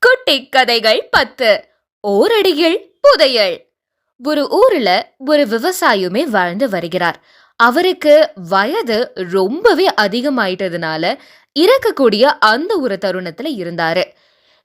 குட்டி கதைகள் பத்து. ஓரடியில் புதையல். ஒரு ஊர்ல ஒரு விவசாயியுமே வாழ்ந்து வருகிறார். அவருக்கு வயது ரொம்பவே அதிகமாயிட்டதுனால இறக்கக்கூடிய அந்த ஒரு தருணத்துல இருந்தாரு.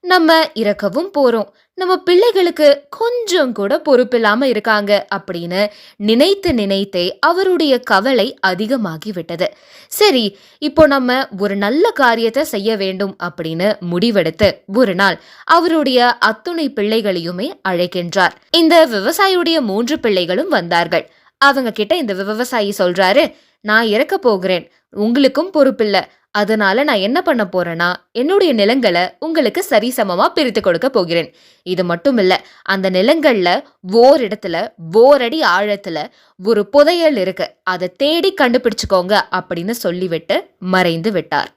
நம்ம இறக்கவும் போறோம். நம்ம பிள்ளைகளுக்கு கொஞ்சம் கூட பொறுப்பில்லாம இருக்காங்க அப்படின்னு நினைத்து நினைத்தே அவருடைய கவலை அதிகமாகி விட்டது சரி இப்போ நம்ம ஒரு நல்ல காரியத்தை செய்ய வேண்டும் அப்படின்னு முடிவெடுத்து ஒரு நாள் அவருடைய அத்துணை பிள்ளைகளையுமே அழைக்கின்றார். இந்த விவசாயியுடைய மூன்று பிள்ளைகளும் வந்தார்கள். அவங்க கிட்ட இந்த விவசாயி சொல்றாரு நான் இறக்க போகிறேன். உங்களுக்கும் பொறுப்பில்லை. அதனால நான் என்ன பண்ண போறேன்னா என்னுடைய நிலங்களை உங்களுக்கு சரிசமமா பிரித்து கொடுக்க போகிறேன். இது மட்டும் இல்ல அந்த நிலங்கள்ல ஓரிடத்துல ஓரடி ஆழத்துல ஒரு புதையல் இருக்கு. அதை தேடி கண்டுபிடிச்சுக்கோங்க அப்படின்னு சொல்லிவிட்டு மறைந்து விட்டார்.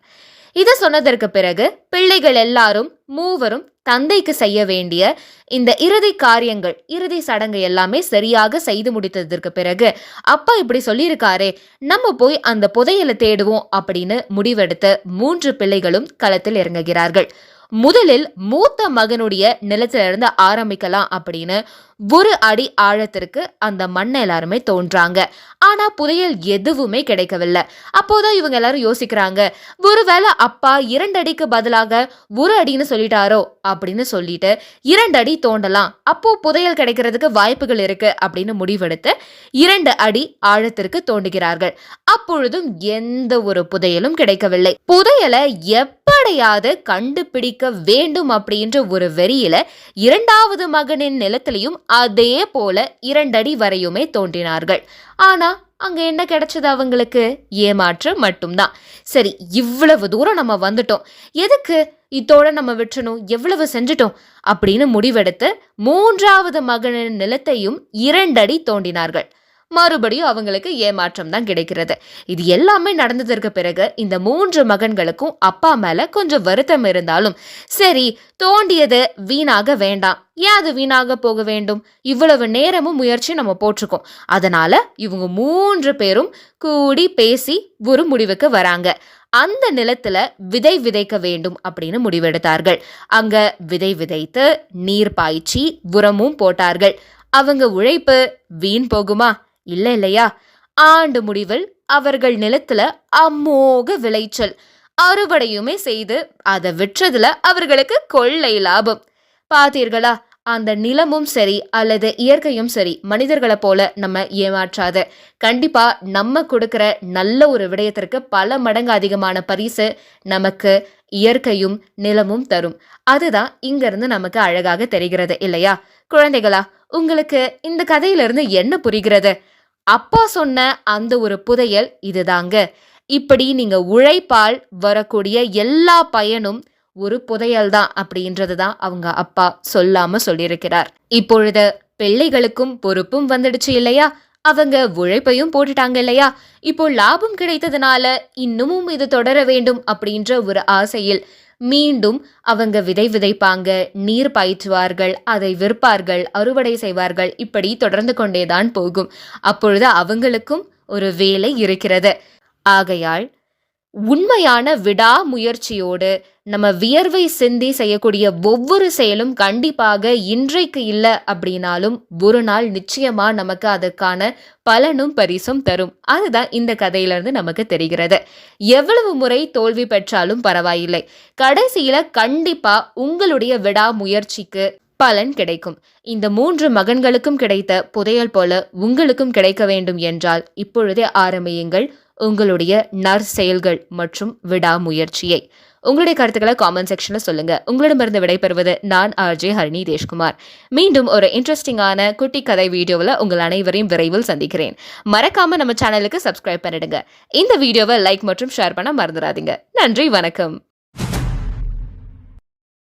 இதை சொன்னதற்கு பிறகு பிள்ளைகள் எல்லாரும் மூவரும் தந்தைக்கு செய்ய வேண்டிய இந்த இறுதி காரியங்கள் இறுதி சடங்கு எல்லாமே சரியாக செய்து முடித்ததற்கு பிறகு அப்பா இப்படி சொல்லியிருக்காரே நம்ம போய் அந்த புதையலை தேடுவோம் அப்படின்னு முடிவெடுத்த மூன்று பிள்ளைகளும் களத்தில் இறங்குகிறார்கள். முதலில் மூத்த மகனுடைய நிலத்துல இருந்து ஆரம்பிக்கலாம் அப்படின்னு ஒரு அடி ஆழத்திற்கு அந்த மண்ணை எல்லாருமே தோன்றாங்க. ஆனா புதையல் எதுவுமே கிடைக்கவில்லை. அப்போதான் இவங்க எல்லாரும் யோசிக்கிறாங்க ஒருவேளை அப்பா இரண்டு அடிக்கு பதிலாக ஒரு அடின்னு சொல்லிட்டாரோ? அப்படின்னு சொல்லிட்டு இரண்டு அடி தோண்டலாம். அப்போ புதையல் கிடைக்கிறதுக்கு வாய்ப்புகள் இருக்கு அப்படின்னு முடிவெடுத்து இரண்டு அடி ஆழத்திற்கு தோண்டுகிறார்கள். அப்பொழுதும் எந்த ஒரு புதையலும் கிடைக்கவில்லை. புதையலை எப்படியாவது கண்டுபிடிக்க வேண்டும் அப்படின்ற ஒரு வெறியில இரண்டாவது மகனின் நிலத்திலையும் அதே போல இரண்டடி வரையுமே தோன்றினார்கள். ஆனா அங்க என்ன கிடைச்சது அவங்களுக்கு? ஏமாற்றம் மட்டும்தான். சரி இவ்வளவு தூரம் நம்ம வந்துட்டோம். எதுக்கு இதோட நம்ம விட்டுறணும் எவ்வளவு செஞ்சுட்டோம்? அப்படின்னு முடிவெடுத்து மூன்றாவது மகனின் நிலத்தையும் இரண்டடி தோண்டினார்கள். மறுபடியும் அவங்களுக்கு ஏமாற்றம் தான் கிடைக்கிறது. இது எல்லாமே நடந்ததற்கு பிறகு இந்த மூன்று மகன்களுக்கும் அப்பா மேல கொஞ்சம் வருத்தம் இருந்தாலும் சரி தோண்டியது வீணாக வேண்டாம். ஏன் அது வீணாக போக வேண்டும்? இவ்வளவு நேரமும் முயற்சி நம்ம போட்டிருக்கோம். அதனால இவங்க மூன்று பேரும் கூடி பேசி ஒரு முடிவுக்கு வராங்க. அந்த நிலத்துல விதை விதைக்க வேண்டும் அப்படின்னு முடிவெடுத்தார்கள். அங்க விதை விதைத்து நீர் பாய்ச்சி உரமும் போட்டார்கள். அவங்க உழைப்பு வீண் போகுமா? இல்ல இல்லையா? ஆண்டு முடிவில் அவர்கள் நிலத்துல அமோக விளைச்சல். அறுவடையுமே செய்து அதை விற்றதுல அவர்களுக்கு கொள்ளை லாபம். பாத்தீர்களா அந்த நிலமும் சரி அல்லது இயற்கையும் சரி மனிதர்களை போல நம்ம ஏமாற்றாத. கண்டிப்பா நம்ம கொடுக்கிற நல்ல ஒரு விடயத்திற்கு பல மடங்கு அதிகமான பரிசு நமக்கு இயற்கையும் நிலமும் தரும். அதுதான் இங்கிருந்து நமக்கு அழகாக தெரிகிறது இல்லையா? குழந்தைகளா உங்களுக்கு இந்த கதையிலிருந்து என்ன புரிகிறது? அப்பா சொன்ன அந்த ஒரு புதையல் இதுதாங்க. இப்படி நீங்க உழைப்பால் வரக்கூடிய எல்லா பயனும் ஒரு புதையல் தான் அப்படின்றது தான் அவங்க அப்பா சொல்லாம சொல்லியிருக்கிறார். இப்பொழுது பிள்ளைகளுக்கும் பொறுப்பும் வந்துடுச்சு இல்லையா? அவங்க உழைப்பையும் போட்டுட்டாங்க இல்லையா? இப்போ லாபம் கிடைத்ததுனால இன்னமும் இது தொடர வேண்டும் அப்படின்ற ஒரு ஆசையில் மீண்டும் அவங்க விதை விதைப்பாங்க நீர் பாய்ச்சுவார்கள் அதை விற்பார்கள் அறுவடை செய்வார்கள். இப்படி தொடர்ந்து கொண்டேதான் போகும். அப்பொழுது அவங்களுக்கும் ஒரு வேலை இருக்கிறது. ஆகையால் உண்மையான விடாமுயற்சியோடு நம்ம வியர்வை சிந்தி செய்யக்கூடிய ஒவ்வொரு செயலும் கண்டிப்பாக இன்றைக்கு இல்லை அப்படின்னாலும் ஒரு நாள் நிச்சயமா நமக்கு அதற்கான பலனும் பரிசும் தரும். அதுதான் இந்த கதையிலிருந்து நமக்கு தெரிகிறது. எவ்வளவு முறை தோல்வி பெற்றாலும் பரவாயில்லை. கடைசியில கண்டிப்பா உங்களுடைய விடாமுயற்சிக்கு பலன் கிடைக்கும். இந்த மூன்று மகன்களுக்கும் கிடைத்த புதையல் போல உங்களுக்கும் கிடைக்க வேண்டும் என்றால் இப்பொழுதே ஆரம்பியுங்கள் உங்களுடைய நற்செயல்கள் மற்றும் விடாமுயற்சியை. உங்களுடைய கருத்துக்களை காமெண்ட் செக்ஷன்ல சொல்லுங்க. உங்களிடமிருந்து விடைபெறுவது நான் ஆர்ஜே ஹரிணி தேஷ்குமார். மீண்டும் ஒரு இன்ட்ரெஸ்டிங்கான குட்டி கதை வீடியோவில் உங்கள் அனைவரையும் விரைவில் சந்திக்கிறேன். மறக்காம நம்ம சேனலுக்கு சப்ஸ்கிரைப் பண்ணிடுங்க. இந்த வீடியோவை லைக் மற்றும் ஷேர் பண்ண மறந்துடாதீங்க. நன்றி வணக்கம்.